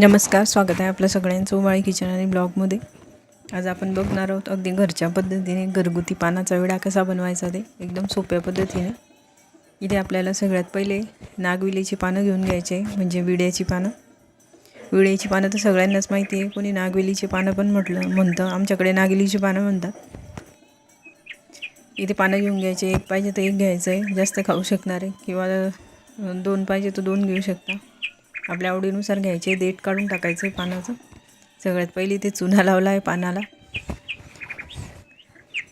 नमस्कार स्वागत आहे आपलं सगळ्यांचं उमाळी किचन आणि ब्लॉगमध्ये. आज आपण बघणार आहोत अगदी घरच्या पद्धतीने घरगुती पानाचा विडा कसा बनवायचा ते एकदम सोप्या पद्धतीने. इथे आपल्याला सगळ्यात पहिले नागविलेची पानं घेऊन घ्यायचे म्हणजे विड्याची पानं. विड्याची पानं तर सगळ्यांनाच माहिती आहे कोणी नागवेलीची पानं पण म्हटलं म्हणतं. आमच्याकडे नागवेलीची पानं म्हणतात. इथे पानं घेऊन घ्यायचे एक पाहिजे तर एक घ्यायचं आहे जास्त खाऊ शकणार आहे किंवा दोन पाहिजे तर दोन घेऊ शकता. आपल्या आवडीनुसार घ्यायचे देठ काढून टाकायचं आहे पानाचं. सगळ्यात पहिली ते चुना लावला आहे पानाला.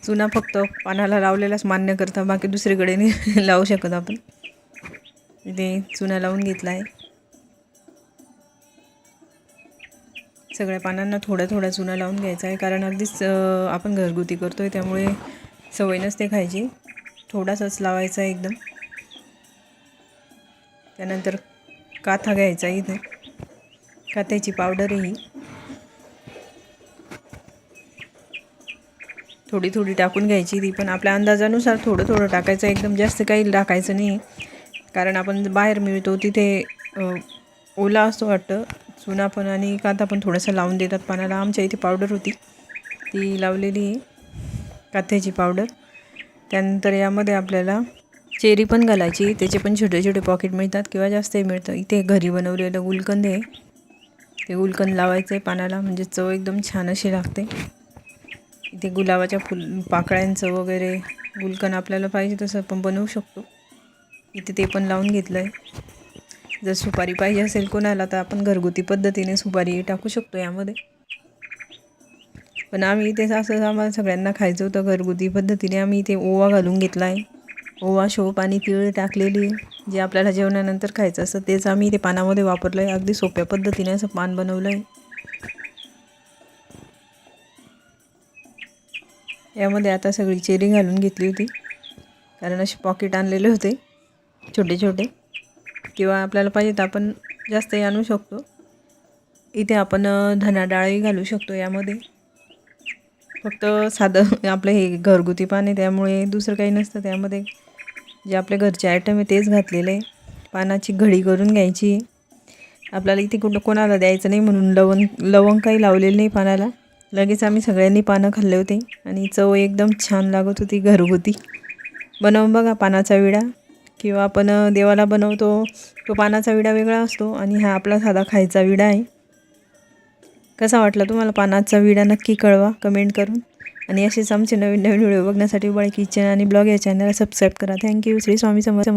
चुना फक्त पानाला लावलेलाच मान्य करता बाकी दुसरीकडे नाही लावू शकत आपण. इथे चुना लावून घेतला आहे. सगळ्या पानांना थोडा थोडा चुना लावून घ्यायचा आहे कारण अगदीच आपण घरगुती करतो आहे त्यामुळे सवय नसते खायची. थोडासाच लावायचा आहे एकदम. त्यानंतर काथा घ्यायचा इथे. काथ्याची पावडर ही. थोडी थोडी टाकून घ्यायची ती पण आपल्या अंदाजानुसार थोडं थोडं टाकायचं एकदम जास्त काही टाकायचं नाही. कारण आपण बाहेर मिळतो तिथे ओला असतो वाटतं. चुना पण आणि काथा पण थोडंसं लावून देतात पानाला आमच्या इथे पावडर होती. ती लावलेली आहे. काथ्याची पावडर त्यानंतर यामध्ये आपल्याला चेरी पण घालायची त्याचे पण छोटे छोटे पॉकेट मिळतात किंवा जास्तही मिळतं. इथे घरी बनवलेलं गुलकंद आहे. ते गुलकंद लावायचं आहे पानाला म्हणजे चव एकदम छान अशी लागते. इथे गुलाबाच्या फुल पाकळ्यांचं वगैरे गुलकंद आपल्याला पाहिजे तसं आपण बनवू शकतो. इथे ते पण लावून घेतलं आहे जर सुपारी पाहिजे असेल कोणाला तर आपण घरगुती पद्धतीने सुपारी टाकू शकतो यामध्ये. पण आम्ही इथे असं आम्हाला सगळ्यांना खायचं होतं घरगुती पद्धतीने. आम्ही इथे ओवा घालून घेतला आहे ओवा शोप आणि तिळ टाकलेली जे आपल्याला जेवणानंतर खायचं असतं तेच आम्ही ते पानामध्ये वापरलं आहे अगदी सोप्या पद्धतीने असं पान बनवलं आहे यामध्ये आता सगळी चेरी घालून घेतली होती. कारण असे पॉकेट आणलेले होते छोटे छोटे. किंवा आपल्याला पाहिजे तर आपण जास्तही आणू शकतो. इथे आपण धना डाळही घालू शकतो यामध्ये. फक्त साधं आपलं हे घरगुती पान आहे त्यामुळे दुसरं काही नसतं त्यामध्ये. जे आपल्या घरचे आयटम आहे तेच घातलेलं आहे. पानाची घडी करून घ्यायची. आपल्याला इथे कुठं कोणाला द्यायचं नाही म्हणून लवंग लवंग काही लावलेलं नाही पानाला. लगेच आम्ही सगळ्यांनी पानं खाल्ले होते आणि चव एकदम छान लागत होती घरगुती. बनवून बघा पानाचा विडा. किंवा आपण देवाला बनवतो तो पानाचा विडा वेगळा असतो आणि हा आपला साधा खायचा विडा आहे. कसा वाटला तुम्हाला पानाचा विडा? नक्की कळवा कमेंट करून. आणि असेच आमचे नवीन नवीन व्हिडिओ बघण्यासाठी बाळ किचन आणि ब्लॉग या चॅनलला सबस्क्राईब करा. थँक्यू श्री स्वामी समर्थ